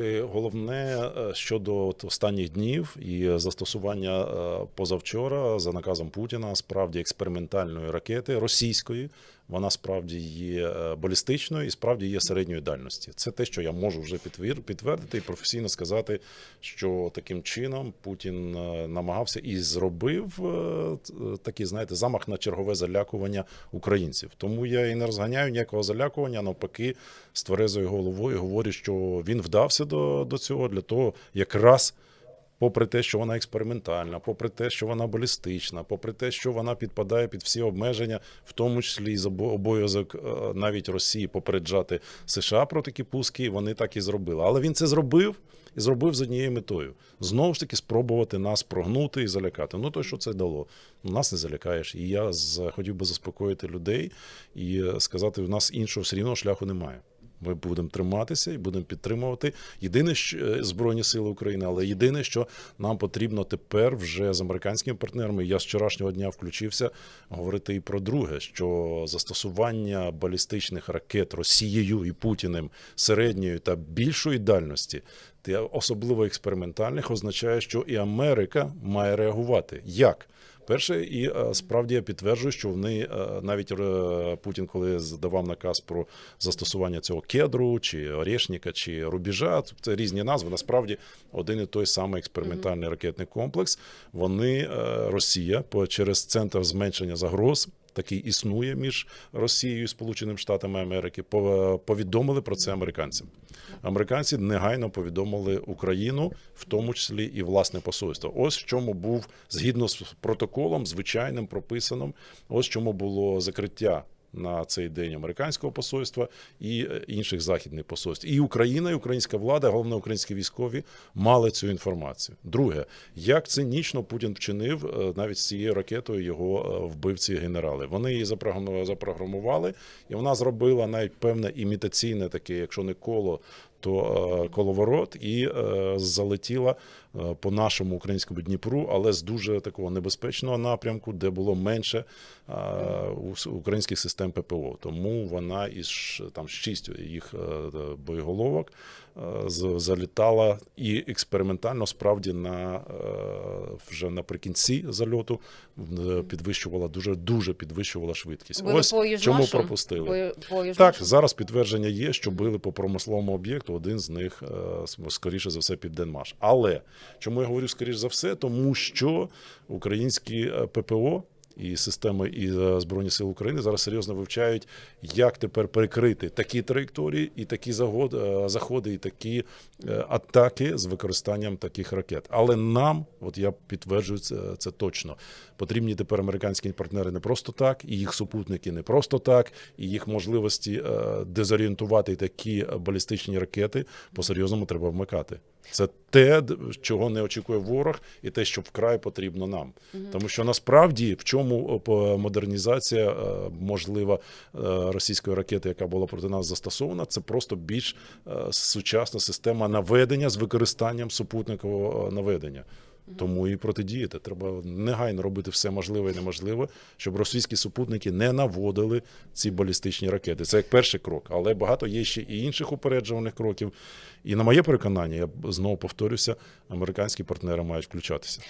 І Головне е, щодо останніх днів і застосування е, позавчора за наказом Путіна справді експериментальної ракети російської. Вона справді є е, балістичною і справді є середньої дальності. Це те, що я можу вже підтвердити і професійно сказати, що таким чином Путін е, намагався і зробив е, такий, знаєте, замах на чергове залякування українців. Тому я і не розганяю ніякого залякування, навпаки, з тверезою головою говорю, що він вдався до, до цього для того, якраз. Попри те, що вона експериментальна, попри те, що вона балістична, попри те, що вона підпадає під всі обмеження, в тому числі і обов'язок е, навіть Росії попереджати США про такі пуски, вони так і зробили. Але він це зробив і зробив з однією метою: знову ж таки спробувати нас прогнути і залякати. Ну то що це дало? Ну, Нас не залякаєш. І я хотів би заспокоїти людей і е, сказати: у нас іншого все рівно шляху немає. Ми будемо триматися і будемо підтримувати єдине що е, збройні сили України, але єдине, що нам потрібно тепер вже з американськими партнерами. Я з вчорашнього дня включився говорити і про друге: що застосування балістичних ракет Росією і Путіним середньої та більшої дальності, особливо експериментальних, означає, що і Америка має реагувати. Як? Перше, і е, справді я підтверджую, що вони е, навіть е, Путін, коли здавав наказ про застосування цього кедру, чи орешника, чи рубіжа, це різні назви. Насправді один і той самий експериментальний ракетний комплекс. Вони Росія через центр зменшення загроз. Такий існує між Росією і Сполученими Штатами Америки. пов- Повідомили про це американцям. Американці негайно повідомили Україну, в тому числі і власне посольство. Ось в чому був згідно з протоколом, звичайним прописаним. Ось чому було закриття на цей день американського посольства і е, інших західних посольств. І Україна, і українська влада, головне українські військові мали цю інформацію. Друге, як цинічно Путін вчинив е, навіть з цією ракетою його е, вбивці генерали. Вони її запрограму- запрограмували, і вона зробила навіть певне імітаційне таке, якщо не коло. То е, коловорот і е, залетіла е, по нашому українському Дніпру, але з дуже такого небезпечного напрямку, де було менше е, українських систем ППО. Тому вона із там з шістю їх е, боєголовок е, залітала і експериментально справді на е, вже наприкінці зальоту підвищувала дуже дуже підвищувала швидкість. Били Ось чому пропустили. По Так, зараз підтвердження є, що били по промисловому об'єкту. Один з них е, скоріше за все Південмаш. Але чому я говорю скоріше за все? Тому що українські е, ППО. І системи і е, збройні сили України зараз серйозно вивчають, як тепер перекрити такі траєкторії, і такі е, заходи, і такі е, атаки з використанням таких ракет. Але нам, от я підтверджую це, це точно, потрібні тепер американські партнери не просто так, і їх супутники не просто так, і їх можливості дезорієнтувати такі балістичні ракети по серйозному треба вмикати. Це те, чого не очікує ворог, і те, що вкрай потрібно нам. Тому що насправді в чому е, по- модернізація е, можлива е, російської ракети, яка була проти нас застосована, це просто більш е, сучасна система наведення з використанням супутникового е, наведення. Тому і протидіяти. Треба негайно робити все можливе і неможливе, щоб російські супутники не наводили ці балістичні ракети. Це як перший крок, але багато є ще і інших упереджуваних кроків. І на моє переконання, я знову повторюся, американські партнери мають включатися.